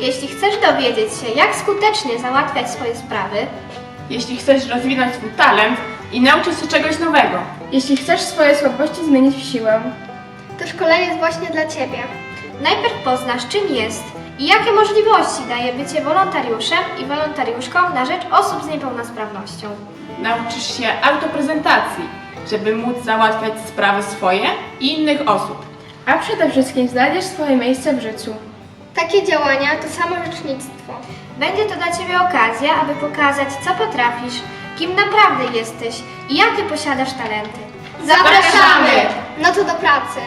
Jeśli chcesz dowiedzieć się, jak skutecznie załatwiać swoje sprawy, Jeśli chcesz rozwinąć swój talent i nauczyć się czegoś nowego. Jeśli chcesz swoje słabości zmienić w siłę, To szkolenie jest właśnie dla Ciebie. najpierw poznasz, czym jest i jakie możliwości daje bycie wolontariuszem i wolontariuszką na rzecz osób z niepełnosprawnością. Nauczysz się autoprezentacji, żeby móc załatwiać sprawy swoje i innych osób. a przede wszystkim znajdziesz swoje miejsce w życiu. Takie działania to samorzecznictwo. Będzie to dla Ciebie okazja, aby pokazać, co potrafisz, kim naprawdę jesteś i jakie posiadasz talenty. Zapraszamy! No to do pracy!